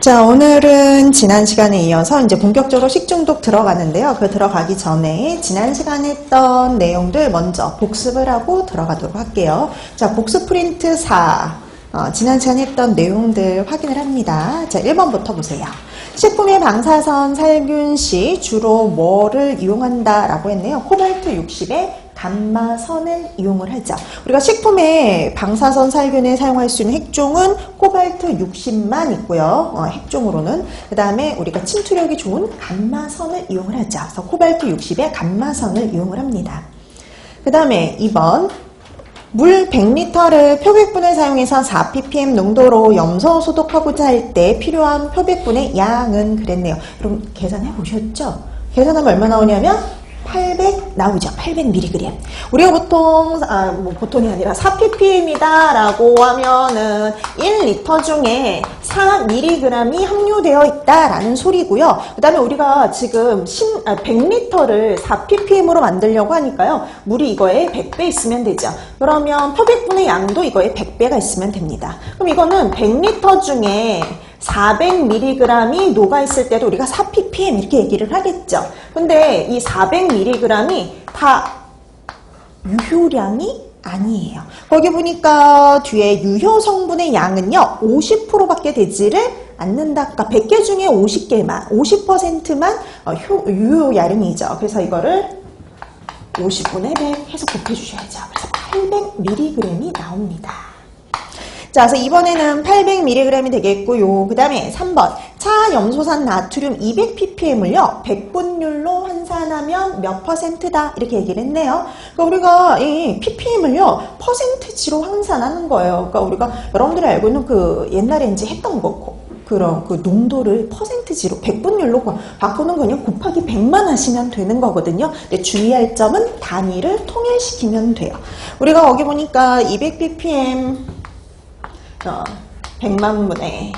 자, 오늘은 지난 시간에 이어서 이제 본격적으로 식중독 들어가는데요. 그 들어가기 전에 지난 시간에 했던 내용들 먼저 복습을 하고 들어가도록 할게요. 자, 복습 프린트 4. 어, 지난 시간에 했던 내용들 확인을 합니다. 자, 1번부터 보세요. 식품의 방사선 살균 시 주로 뭐를 이용한다라고 했네요. 코발트 60에 감마선을 이용을 하죠. 우리가 식품의 방사선 살균에 사용할 수 있는 핵종은 코발트 60만 있고요. 어, 핵종으로는 그 다음에 우리가 침투력이 좋은 감마선을 이용을 하죠. 그래서 코발트 60에 감마선을 이용을 합니다. 그 다음에 2번 물 100리터를 표백분을 사용해서 4ppm 농도로 염소 소독하고자 할 때 필요한 표백분의 양은 그랬네요. 그럼 계산해 보셨죠? 계산하면 얼마 나오냐면 800 나오죠. 800mg. 우리가 보통 아, 뭐 보통이 아니라 4ppm이다라고 하면은 1리터 중에 4mg이 함유되어 있다라는 소리고요. 그다음에 우리가 지금 10, 아, 100리터를 4ppm으로 만들려고 하니까요. 물이 이거에 100배 있으면 되죠. 그러면 표백분의 양도 이거에 100배가 있으면 됩니다. 그럼 이거는 100리터 중에 400mg이 녹아있을 때도 우리가 4ppm 이렇게 얘기를 하겠죠. 근데 이 400mg이 다 유효량이 아니에요. 거기 보니까 뒤에 유효 성분의 양은요, 50%밖에 되지를 않는다. 그러니까 100개 중에 50개만, 50%만 어, 유효 양이죠. 그래서 이거를 50분의 100 해서 곱해주셔야죠. 그래서 800mg이 나옵니다. 자, 그래서 이번에는 800mg이 되겠고 요. 그 다음에 3번. 차 염소산 나트륨 200ppm을요, 100분율로 환산하면 몇 퍼센트다. 이렇게 얘기를 했네요. 그러니까 우리가 이 ppm을요, 퍼센트지로 환산하는 거예요. 그러니까 우리가 여러분들이 알고 있는 그 옛날에 이제 했던 거, 그런 그 농도를 퍼센트지로 100분율로 바꾸는 거냐 곱하기 100만 하시면 되는 거거든요. 근데 주의할 점은 단위를 통일시키면 돼요. 우리가 거기 보니까 200ppm 어, 100만 분의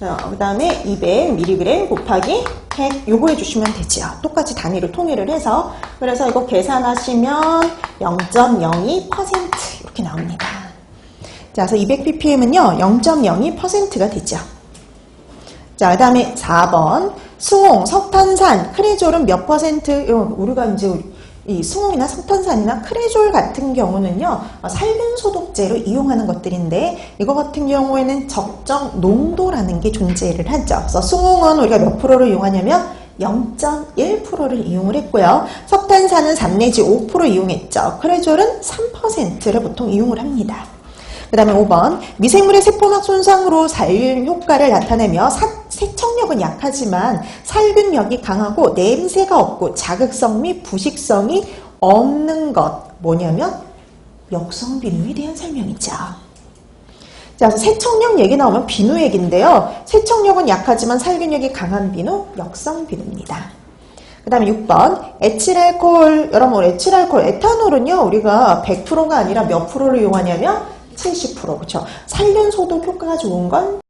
어, 그 다음에 200mg 곱하기 100 요거 해주시면 되죠. 똑같이 단위로 통일을 해서 그래서 이거 계산하시면 0.02% 이렇게 나옵니다. 자, 그래서 200ppm은요 0.02%가 되죠. 자, 그 다음에 4번 수홍, 석탄산, 크레졸은 몇 퍼센트? 요, 우리가 이제 이 수홍이나 석탄산이나 크레졸 같은 경우는요 어, 살균 소독제로 이용하는 것들인데 이거 같은 경우에는 적정 농도라는 게 존재를 하죠. 그래서 수홍은 우리가 몇 프로를 이용하냐면 0.1%를 이용을 했고요. 석탄산은 3 내지 5% 이용했죠. 크레졸은 3%를 보통 이용을 합니다. 그 다음에 5번 미생물의 세포막 손상으로 살균 효과를 나타내며 사, 세척력은 약하지만 살균력이 강하고 냄새가 없고 자극성 및 부식성이 없는 것 뭐냐면 역성 비누에 대한 설명이죠. 자, 세척력 얘기 나오면 비누 얘기인데요. 세척력은 약하지만 살균력이 강한 비누, 역성 비누입니다. 그 다음에 6번 에틸알코올 여러분 에틸알코올 에탄올은요 우리가 100%가 아니라 몇 프로를 이용하냐면 70% 그렇죠. 살균 소독 효과가 좋은 건